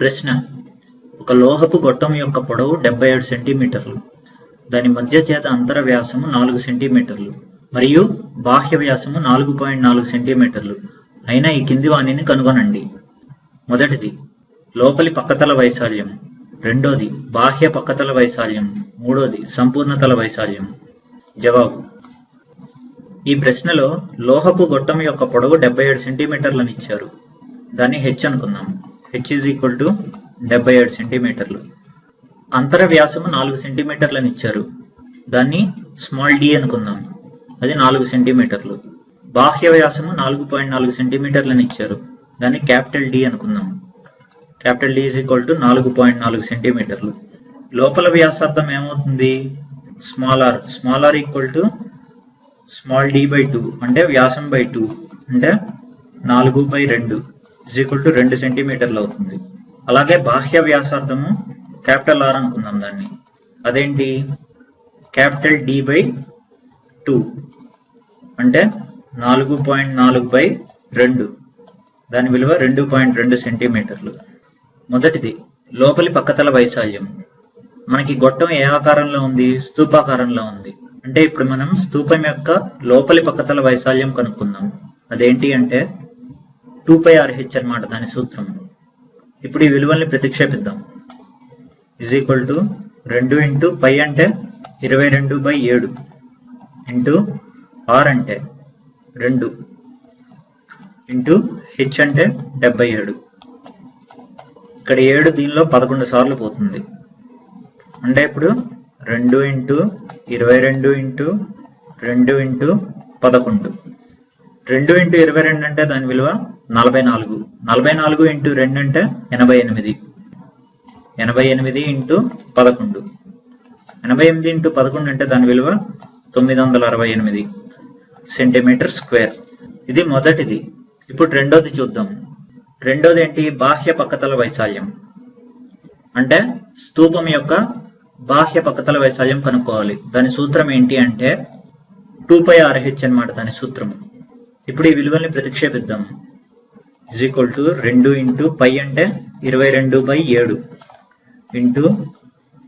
ప్రశ్న. ఒక లోహపు గొట్టం యొక్క పొడవు డెబ్బై ఏడు సెంటీమీటర్లు. దాని మధ్య చేత అంతర వ్యాసము నాలుగు సెంటీమీటర్లు మరియు బాహ్య వ్యాసము నాలుగు పాయింట్ నాలుగు సెంటీమీటర్లు. అయినా ఈ కింది వాణిని కనుగొనండి. మొదటిది లోపలి పక్కతల వైశాల్యం రెండోది బాహ్య పక్కతల వైశాల్యం మూడోది సంపూర్ణతల వైశాల్యం జవాబు. ఈ ప్రశ్నలో లోహపు గొట్టం యొక్క పొడవు డెబ్బై ఏడు సెంటీమీటర్లను ఇచ్చారు దాన్ని హెచ్ అనుకుందాం. హెచ్ ఈజ్ ఈక్వల్ టు డెబ్బై ఏడు సెంటీమీటర్లు అంతర వ్యాసము నాలుగు సెంటీమీటర్లను ఇచ్చారు. దాన్ని స్మాల్ డి అనుకుందాం. అది నాలుగు సెంటీమీటర్లు బాహ్య వ్యాసము నాలుగు పాయింట్ నాలుగు సెంటీమీటర్లను ఇచ్చారు. దాన్ని క్యాపిటల్ డి అనుకుందాం. Capital D is equal to నాలుగు పాయింట్ నాలుగు సెంటీమీటర్లు లోపల వ్యాసార్థం ఏమవుతుంది? Small R small R equal to small D by two అంటే వ్యాసం బై టూ అంటే నాలుగు బై రెండు. ఇజ్ ఈక్వల్ టు రెండు సెంటీమీటర్లు అవుతుంది. అలాగే బాహ్య వ్యాసార్థము క్యాపిటల్ ఆర్ అనుకుందాం దాన్ని. అదేంటి? Capital D by two. అంటే నాలుగు పాయింట్ నాలుగు బై రెండు. దాని విలువ రెండు పాయింట్ రెండు సెంటీమీటర్లు మొదటిది లోపలి పక్కతల వైశాల్యం. మనకి గొట్టం ఏ ఆకారంలో ఉంది? స్తూపాకారంలో ఉంది. అంటే ఇప్పుడు మనం స్తూపం యొక్క లోపలి పక్కతల వైశాల్యం కనుక్కుందాం. అదేంటి అంటే టూ పై ఆర్హెచ్ అనమాట దాని సూత్రం. ఇప్పుడు ఈ విలువల్ని ప్రతిక్షేపిద్దాం. ఇజ్ ఈక్వల్ టు రెండు ఇంటూ పై అంటే ఇరవై రెండు బై ఏడు ఇంటూ ఆర్ అంటే రెండు ఇంటూ హెచ్ అంటే డెబ్బై ఏడు. ఇక్కడ ఏడు దీనిలో పదకొండు సార్లు పోతుంది. అంటే ఇప్పుడు రెండు ఇంటూ ఇరవై రెండు ఇంటూ రెండు ఇంటూ పదకొండు. రెండు ఇంటూ ఇరవై రెండు అంటే దాని విలువ నలభై నాలుగు. నలభై నాలుగు ఇంటూ రెండు అంటే ఎనభై ఎనిమిది. ఎనభై ఎనిమిది ఇంటూ పదకొండు. ఎనభై ఎనిమిది ఇంటూ పదకొండు అంటే దాని విలువ తొమ్మిది వందల అరవై ఎనిమిది సెంటీమీటర్ స్క్వేర్. ఇది మొదటిది. ఇప్పుడు రెండోది చూద్దాం. రెండోది ఏంటి? బాహ్య పక్కతల వైశాల్యం. అంటే స్తూపం యొక్క బాహ్య పక్కతల వైశాల్యం కనుక్కోవాలి. దాని సూత్రం ఏంటి అంటే టూ పై ఆర్హెచ్ అనమాట దాని సూత్రం ఇప్పుడు ఈ విలువల్ని ప్రతిక్షేపిద్దాం. ఇజ్ ఈక్వల్ టు రెండు ఇంటూ పై అంటే ఇరవై రెండు బై ఏడు ఇంటూ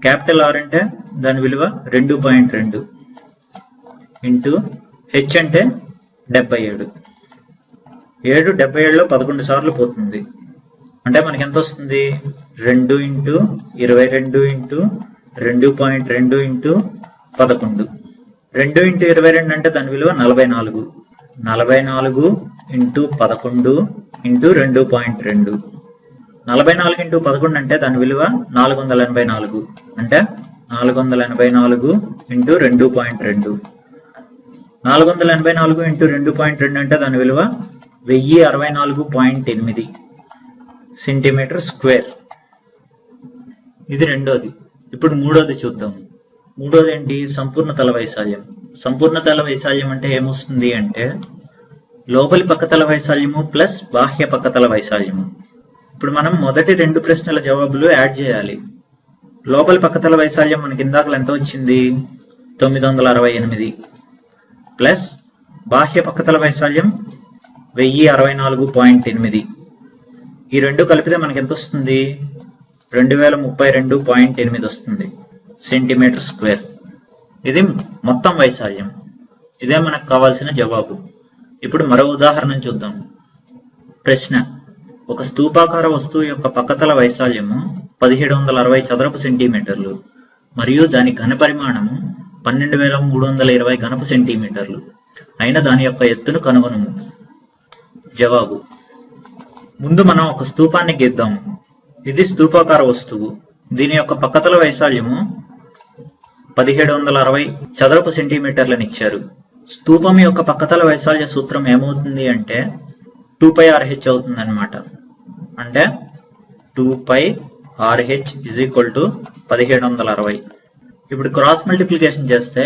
క్యాపిటల్ ఆర్ అంటే దాని విలువ రెండు పాయింట్ రెండు. ఇంటూ హెచ్ అంటే డెబ్బై ఏడు ఏడు డెబ్బై ఏడులో పదకొండు సార్లు పోతుంది. అంటే మనకి ఎంత వస్తుంది? రెండు ఇంటూ ఇరవై రెండు ఇంటూ రెండు పాయింట్ రెండు ఇంటూ పదకొండు. రెండు ఇంటూ ఇరవై రెండు అంటే దాని విలువ నలభై నాలుగు. నలభై నాలుగు ఇంటూ పదకొండు ఇంటూ రెండు పాయింట్ రెండు. నలభై నాలుగు ఇంటూ పదకొండు అంటే దాని విలువ నాలుగు వందల ఎనభై నాలుగు. అంటే నాలుగు వందల ఎనభై నాలుగు ఇంటూ రెండు పాయింట్ రెండు. నాలుగు వందల ఎనభై నాలుగు ఇంటూ రెండు పాయింట్ రెండు అంటే దాని విలువ వెయ్యి అరవై నాలుగు పాయింట్ ఎనిమిది సెంటీమీటర్ స్క్వేర్. ఇది రెండోది. ఇప్పుడు మూడోది చూద్దాం. మూడోది ఏంటి? సంపూర్ణ తల వైశాల్యం. సంపూర్ణ తల వైశాల్యం అంటే ఏమొస్తుంది అంటే లోపలి పక్కతల వైశాల్యము ప్లస్ బాహ్య పక్కతల వైశాల్యము. ఇప్పుడు మనం మొదటి రెండు ప్రశ్నల జవాబులు యాడ్ చేయాలి. లోపలి పక్కతల వైశాల్యం మనకి ఇందాకలు ఎంత వచ్చింది? తొమ్మిది వందల అరవై ఎనిమిది. ప్లస్ బాహ్య పక్కతల వైశాల్యం వెయ్యి అరవై నాలుగు పాయింట్ ఎనిమిది. ఈ రెండు కలిపితే మనకి ఎంత వస్తుంది? రెండు వేల ముప్పై రెండు పాయింట్ ఎనిమిది వస్తుంది. Centimetre square. ఇది మొత్తం వైశాల్యం. ఇదే మనకు కావాల్సిన జవాబు. ఇప్పుడు మరో ఉదాహరణ చూద్దాం. ప్రశ్న. ఒక స్తూపాకార వస్తువు యొక్క పక్కతల వైశాల్యము పదిహేడు వందల అరవై చదరపు సెంటీమీటర్లు మరియు దాని ఘన పరిమాణము పన్నెండు వేల మూడు వందల ఇరవై ఘనపు సెంటీమీటర్లు. అయిన దాని యొక్క ఎత్తును కనుగొనము. జవాబు. ముందు మనం ఒక స్తూపాన్ని గీద్దాము. ఇది స్తూపాకార వస్తువు. దీని యొక్క పక్కతల వైశాల్యము పదిహేడు వందల అరవై చదరపు సెంటీమీటర్లను ఇచ్చారు. స్తూపం యొక్క పక్కతల వైశాల్య సూత్రం ఏమవుతుంది అంటే టూ పై ఆర్హెచ్ అవుతుంది అనమాట అంటే two pi R H is equal to పదిహేడు వందల అరవై. ఇప్పుడు క్రాస్ మల్టిప్లికేషన్ చేస్తే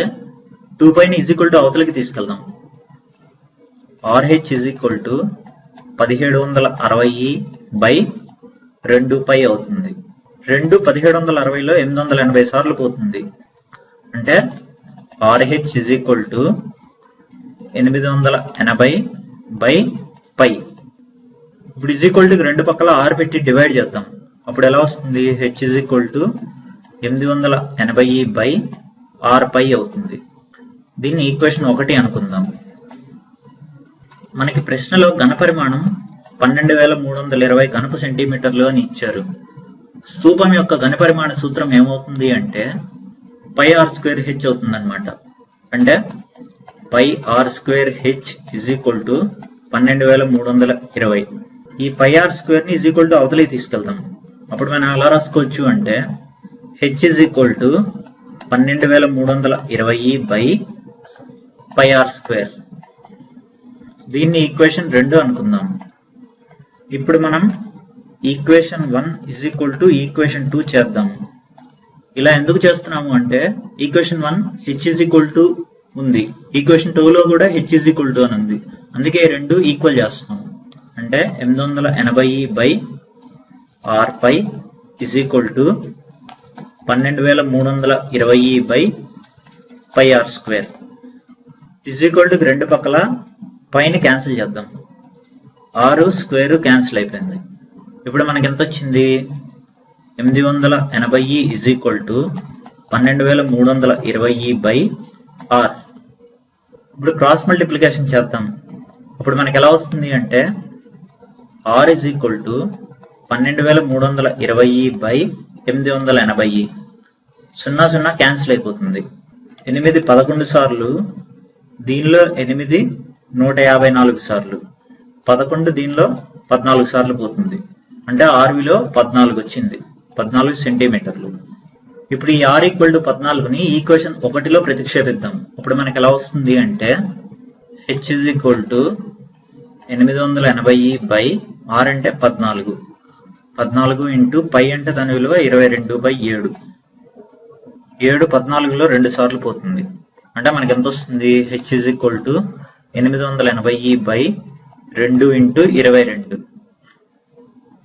టూ పైని ఇజ్ ఈక్వల్ టు అవతలకి తీసుకెళ్దాం. ఆర్హెచ్ ఇజ్ ఈక్వల్ టు పదిహేడు వందల అరవై బై రెండు పై అవుతుంది. రెండు పదిహేడు వందల అరవైలో ఎనిమిది వందల ఎనభై సార్లు పోతుంది. అంటే ఆర్హెచ్ ఇజ్ ఈక్వల్ టు ఎనిమిది వందల ఎనభై బై పై. ఇప్పుడు ఇజ్ ఈక్వల్ టు రెండు పక్కల ఆరు పెట్టి డివైడ్ చేద్దాం. అప్పుడు ఎలా వస్తుంది? హెచ్ ఇజ్ ఈక్వల్ టు ఎనిమిది వందల ఎనభై బై ఆర్ పై అవుతుంది. దీన్ని ఈక్వేషన్ ఒకటి అనుకుందాం. మనకి ప్రశ్నలో ఘనపరిమాణం పన్నెండు వేల మూడు వందల ఇరవై ఘనపు సెంటీమీటర్లు అని ఇచ్చారు. స్థూపం యొక్క ఘనపరిమాణ సూత్రం ఏమవుతుంది అంటే పై ఆర్ స్క్వేర్ హెచ్ అవుతుంది అనమాట అంటే pi R square H is equal to పన్నెండు వేల మూడు వందల ఇరవై. ఈ పై ఆర్ స్క్వేర్ని ఇజ్ ఈక్వల్ టు అవతలకి తీసుకెళ్తాం. అప్పుడు మనం ఎలా రాసుకోవచ్చు అంటే హెచ్ ఇజ్ ఈక్వల్ టు పన్నెండు వేల మూడు వందల ఇరవై బై పై ఆర్ స్క్వేర్. దీన్ని ఈక్వేషన్ రెండు అనుకుందాం. ఇప్పుడు మనం equation one is equal to equation two చేద్దాం. ఇలా ఎందుకు చేస్తున్నాము అంటే equation one H is equal to ఉంది. ఈక్వేషన్ టూ లో కూడా హెచ్ ఇజ్ ఈక్వల్ టు అని ఉంది. అందుకే రెండు ఈక్వల్ చేస్తున్నాం. అంటే ఎనిమిది వందల ఎనభై by R pi is equal to పన్నెండు వేల మూడు వందల ఇరవై by pi R square is equal to రెండు పక్కల పైన క్యాన్సిల్ చేద్దాం. ఆరు స్క్వేర్ క్యాన్సిల్ అయిపోయింది. ఇప్పుడు మనకి ఎంత వచ్చింది? ఎనిమిది వందల ఎనభై ఇజ్ ఈక్వల్ టు పన్నెండు వేల మూడు వందల ఇరవై బై ఆర్ ఇప్పుడు క్రాస్ మల్టిప్లికేషన్ చేద్దాం. అప్పుడు మనకి ఎలా వస్తుంది అంటే ఆర్ ఇస్ ఈక్వల్ టు పన్నెండు వేల మూడు వందల ఇరవై బై ఎనిమిది వందల ఎనభై. సున్నా సున్నా క్యాన్సిల్ అయిపోతుంది. ఎనిమిది పదకొండు సార్లు దీనిలో ఎనిమిది నూట యాభై నాలుగు సార్లు. పదకొండు దీనిలో పద్నాలుగు సార్లు పోతుంది. అంటే ఆర్వీలో పద్నాలుగు వచ్చింది. పద్నాలుగు సెంటీమీటర్లు. ఇప్పుడు ఈ ఆర్ ఈక్వల్ టు పద్నాలుగుని ఈక్వేషన్ ఒకటిలో ప్రతిక్షేపిద్దాం. అప్పుడు మనకి ఎలా వస్తుంది అంటే హెచ్ ఇజ్ ఈక్వల్ టు ఎనిమిది వందల ఎనభై బై ఆర్ అంటే పద్నాలుగు. పద్నాలుగు ఇంటూ పై అంటే దాని విలువ ఇరవై రెండు బై ఏడు. ఏడు పద్నాలుగులో రెండు సార్లు పోతుంది. అంటే మనకి ఎంత వస్తుంది? హెచ్ ఇజ్ ఈక్వల్ టు ఎనిమిది వందల ఎనభై బై రెండు ఇంటూ ఇరవై రెండు.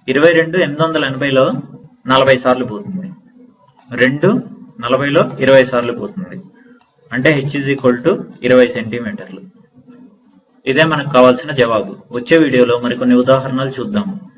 ఇరవై రెండు ఎనిమిది వందల ఎనభైలో నలభై సార్లు పోతుంది. రెండు నలభైలో ఇరవై సార్లు పోతుంది. అంటే హెచ్ ఇజ్ ఈక్వల్ టు ఇరవై సెంటీమీటర్లు. ఇదే మనకు కావాల్సిన జవాబు. వచ్చే వీడియోలో మరికొన్ని ఉదాహరణలు చూద్దాము.